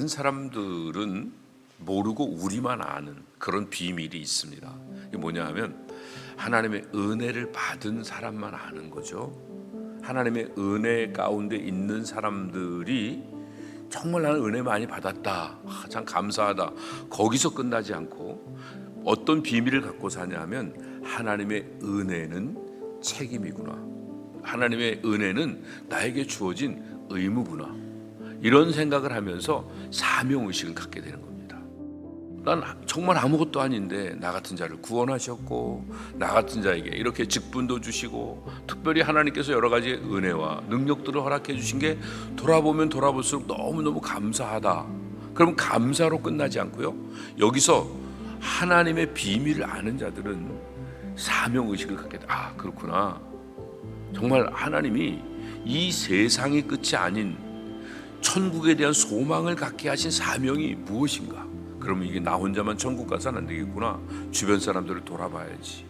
다른 사람들은 모르고 우리만 아는 그런 비밀이 있습니다. 이게 뭐냐 하면 하나님의 은혜를 받은 사람만 아는 거죠. 하나님의 은혜 가운데 있는 사람들이 정말 나는 은혜 많이 받았다. 아, 참 감사하다. 거기서 끝나지 않고 어떤 비밀을 갖고 사냐면 하나님의 은혜는 책임이구나. 하나님의 은혜는 나에게 주어진 의무구나. 이런 생각을 하면서 사명 의식을 갖게 되는 겁니다. 난 정말 아무것도 아닌데 나 같은 자를 구원하셨고 나 같은 자에게 이렇게 직분도 주시고 특별히 하나님께서 여러 가지 은혜와 능력들을 허락해 주신 게 돌아보면 돌아볼수록 너무너무 감사하다. 그럼 감사로 끝나지 않고요. 여기서 하나님의 비밀을 아는 자들은 사명 의식을 갖게 돼. 아, 그렇구나. 정말 하나님이 이 세상의 끝이 아닌 천국에 대한 소망을 갖게 하신 사명이 무엇인가? 그러면 이게 나 혼자만 천국 가서는 안 되겠구나. 주변 사람들을 돌아봐야지.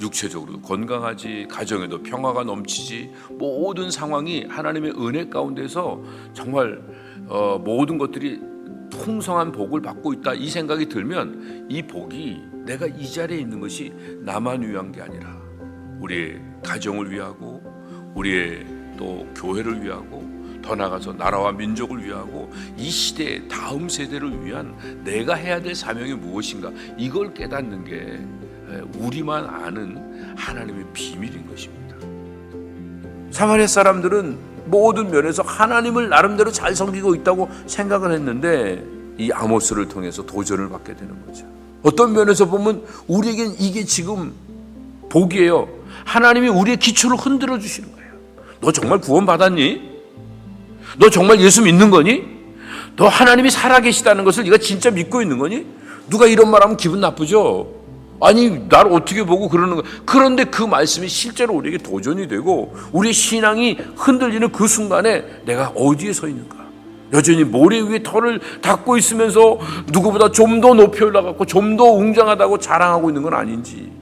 육체적으로도 건강하지, 가정에도 평화가 넘치지, 모든 상황이 하나님의 은혜 가운데서 정말 어, 모든 것들이 풍성한 복을 받고 있다 이 생각이 들면 이 복이 내가 이 자리에 있는 것이 나만 위한 게 아니라 우리의 가정을 위하고 우리의 또 교회를 위하고 더 나아가서 나라와 민족을 위하고 이 시대의 다음 세대를 위한 내가 해야 될 사명이 무엇인가 이걸 깨닫는 게 우리만 아는 하나님의 비밀인 것입니다. 사마리아 사람들은 모든 면에서 하나님을 나름대로 잘 섬기고 있다고 생각을 했는데 이 아모스를 통해서 도전을 받게 되는 거죠. 어떤 면에서 보면 우리에겐 이게 지금 복이에요. 하나님이 우리의 기초를 흔들어 주시는 거예요. 너 정말 구원받았니? 너 정말 예수 믿는 거니? 너 하나님이 살아계시다는 것을 네가 진짜 믿고 있는 거니? 누가 이런 말하면 기분 나쁘죠? 아니 나를 어떻게 보고 그러는 거 그런데 그 말씀이 실제로 우리에게 도전이 되고 우리의 신앙이 흔들리는 그 순간에 내가 어디에 서 있는가 여전히 모래 위에 털을 닦고 있으면서 누구보다 좀 더 높이 올라갔고 좀 더 웅장하다고 자랑하고 있는 건 아닌지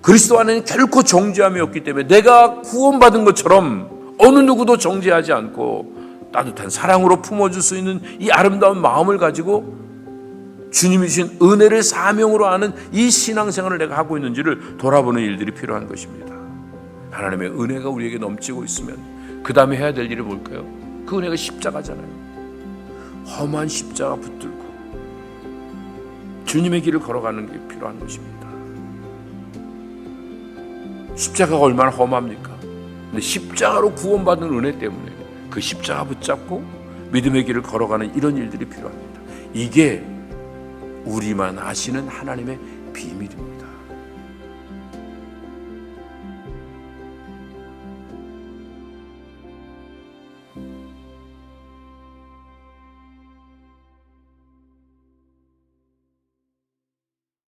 그리스도 안에는 결코 정죄함이 없기 때문에 내가 구원받은 것처럼 어느 누구도 정죄하지 않고 따뜻한 사랑으로 품어줄 수 있는 이 아름다운 마음을 가지고 주님이 주신 은혜를 사명으로 하는 이 신앙생활을 내가 하고 있는지를 돌아보는 일들이 필요한 것입니다. 하나님의 은혜가 우리에게 넘치고 있으면 그 다음에 해야 될 일이 뭘까요? 그 은혜가 십자가잖아요. 험한 십자가 붙들고 주님의 길을 걸어가는 게 필요한 것입니다. 십자가가 얼마나 험합니까? 근데 십자가로 구원받는 은혜 때문에 그 십자가 붙잡고 믿음의 길을 걸어가는 이런 일들이 필요합니다. 이게 우리만 아시는 하나님의 비밀입니다.